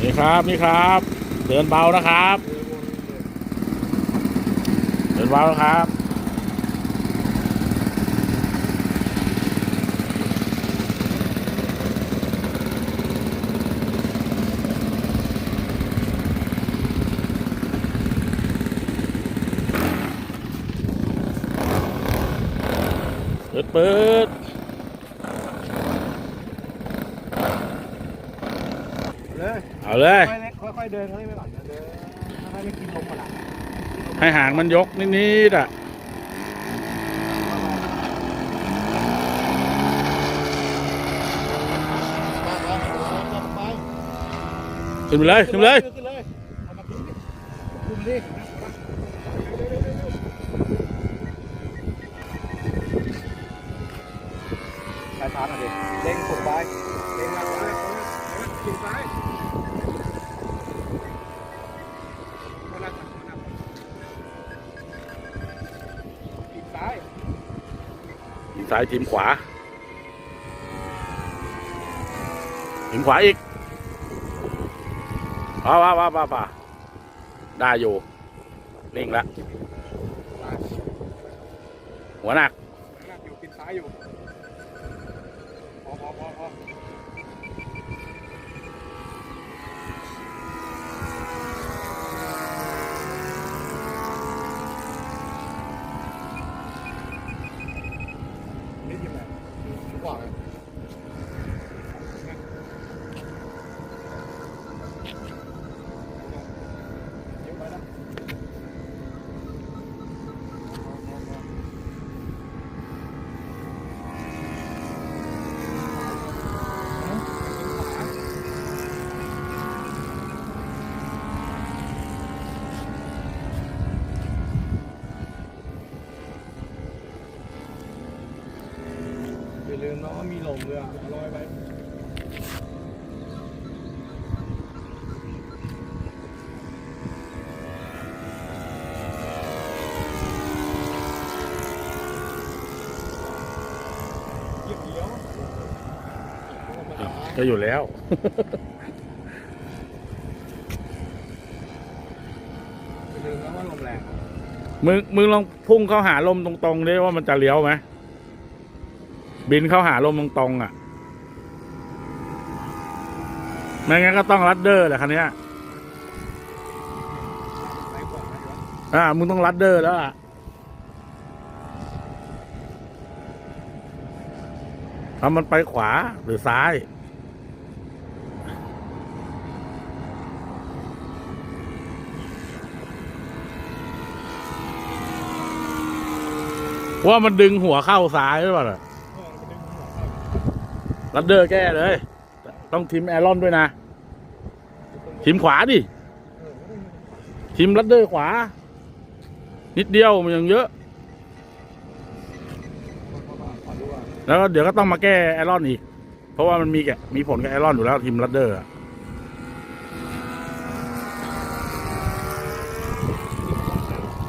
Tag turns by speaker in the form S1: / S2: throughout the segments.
S1: นี่ครับนี่ครับ เดินเบานะครับ เดินเบานะครับเปิดเปิด
S2: เลย
S1: เอาเลย
S2: ค่อยๆค่อยๆเดินเขาเรียกไปก่อนนะเดินค่อยๆไม่กินลมก่อนละ
S1: ให้หางมันยกนิดๆอะขึ้นไปเลยขึ้นไปเลย
S2: ขึ้นเลยเอามาขึ้นดิขึ้นมาดิสายพานอะดิเล็งสุดไปเล็งมาขวาขวาขวากินซ้ายคนละคนละกินซ้าย
S1: ซ้ายทีมขวา ทีมขวาอีกว้าว้าว้าวว้าวาได้อยู่ นิ่งละหัวหนัก
S2: หนักอยู่กินซ้ายอยู่พอพอพอพอนี่ทีมไหนทีมขวาไหมเดี๋ยวไปนะ อย่าลื มีลมเรือลอยไปเยี่ยมเดียว
S1: ก็อยู่แล้ว
S2: มึง
S1: มึงลองพุ่งเข้าหาลมตรงๆดิว่ามันจะเลี้ยวไหม บินเข้าหาลมตรงๆอะ ไม่งั้นก็ต้องรัดเดอร์แหละคันนี้อ่า มึงต้องรัดเดอร์แล้วอะ เอามันไปขวาหรือซ้าย ว่ามันดึงหัวเข้าซ้ายหรือเปล่าน่ะ
S2: เออมันเป็นหัวเข้า
S1: รัดเดอร์แก้เลย ต้องทีมแอรอนด้วยนะทีมขวาดิทีมรัดเดอร์ขวา นิดเดียวมันยังเยอะ แล้วเดี๋ยวก็ต้องมาแก้ไอรอนอีก เพราะว่ามันมีแกมีผลกับไอรอนอยู่แล้วทีมรัดเดอร์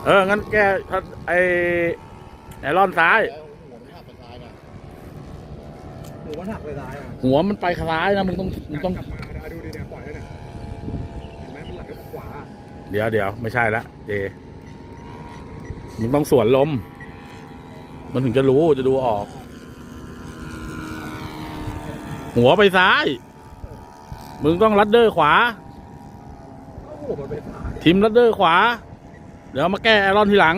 S1: เออ งั้นแก้ถ้าไอไอรอนซ้าย
S2: หัวมันหักไปซ้ายอะ
S1: หัวมันไปซ้ายนะมึงต้องมึงต้อง
S2: กลับมาเอาดูดิเนี่ยปล่อยแล้วเนี่ยเห็นไหมมันไหลไปขวา
S1: เดี๋ยวเดี๋ยวไม่ใช่ละเจมึงต้องสวนลม มันถึงจะรู้จะดูออก หัวไปซ้าย มึงต้องรัดเดอร์ขวา
S2: โอ้โหมันไปซ้าย
S1: ทีมรัดเดอร์ขวา เดี๋ยวมาแก้ไอรอนทีหลัง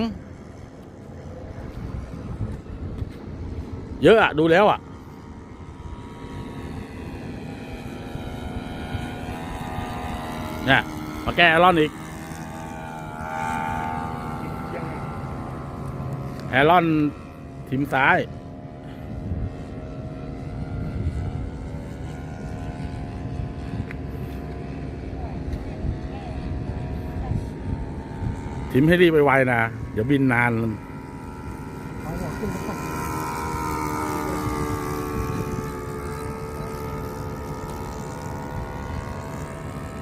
S1: เยอะอะดูแล้วอะ เนี่ยมาแก้ไอรอนอีก
S2: ยังไง
S1: ไอรอนทีมซ้ายทีมให้รีบไปไวนะ เดี๋ยวบินนาน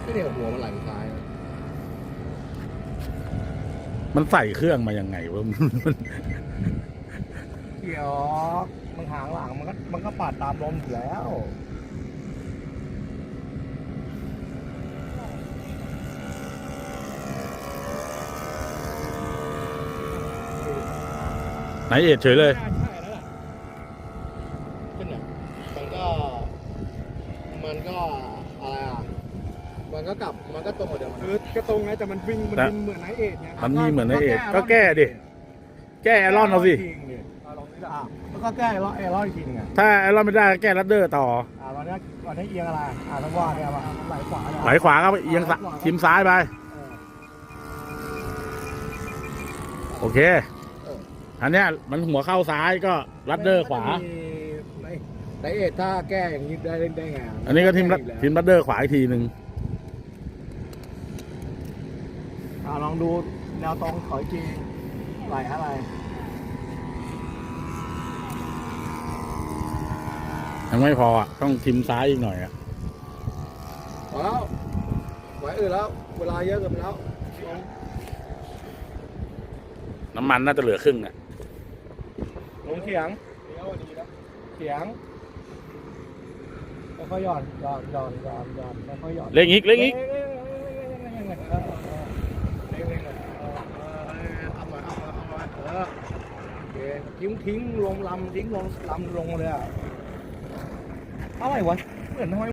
S2: ก็เนี่ยหัวมันไหลไปซ้าย
S1: มันใส่เครื่องมายังไงวะมันมัน
S2: เกี่ยวมันหางหลังมันก็มันก็ปาดตามลมอยู่แล้ว
S1: ไหนเอ็ดเฉยเลย
S2: ก็กลับมันก็ตรงกว่าเดิม
S3: คือกระตรงไงแต่มันวิ่งมัน
S1: แต่
S3: วิ่งเหมือนไนท์เอ็ดไง
S1: มันมีเหมือนในเอ็ดก็แก้ดิแก้ไอรอนเอาสิ
S3: จริงดิ
S2: อะลองนี่ละอะแล้วก็แก้ไอ้ล้อไอ้ล้ออีกทีหนึงอะ
S1: ถ้าไอรอนไม่ได้ก็แก้รัดเดอร์ต่อ
S2: อะวันนี้วันนี้เอียงอะไรอะทั้งว่าเนี่ยมาไหลขวาเนี่ย
S1: ไหลขวาก็เอียงซ้ายทิมซ้ายไป
S2: เออ
S1: โอเคอันเนี้ยมันหัวเข้าซ้ายก็รัดเดอร์ขวา
S2: ในในเอ็ดถ้าแก้อย่างนี้ได้ได้ไงะ
S1: อันนี้ก็ทิมรัด
S2: แก้อีแล้ว
S1: ทิมรัดเดอร์ขวาอีกทีหนึ่ง
S2: อะลองดูแนวตรงขออีกทีไหลอะไร
S1: ยังไม่พออะ ต้องทิมซ้ายอีกหน่อยอะ
S2: พอแล้วไหวอื่นแล้ว เวลาเยอะเกินไปแล้วลง
S1: น้ำมันน่าจะเหลือครึ่งอะ
S2: ลงเขียงเขียงแล้วค่อยหย่อนหย่อนหย่อนหย่อนหย่อนแล้วค่อยหย่อน
S1: เล่งอีกเล่งอีก
S2: ทิ้งทิ้งลงลำทิ้งลงลำลงเลยอะอะไรวะเหมือนทำไม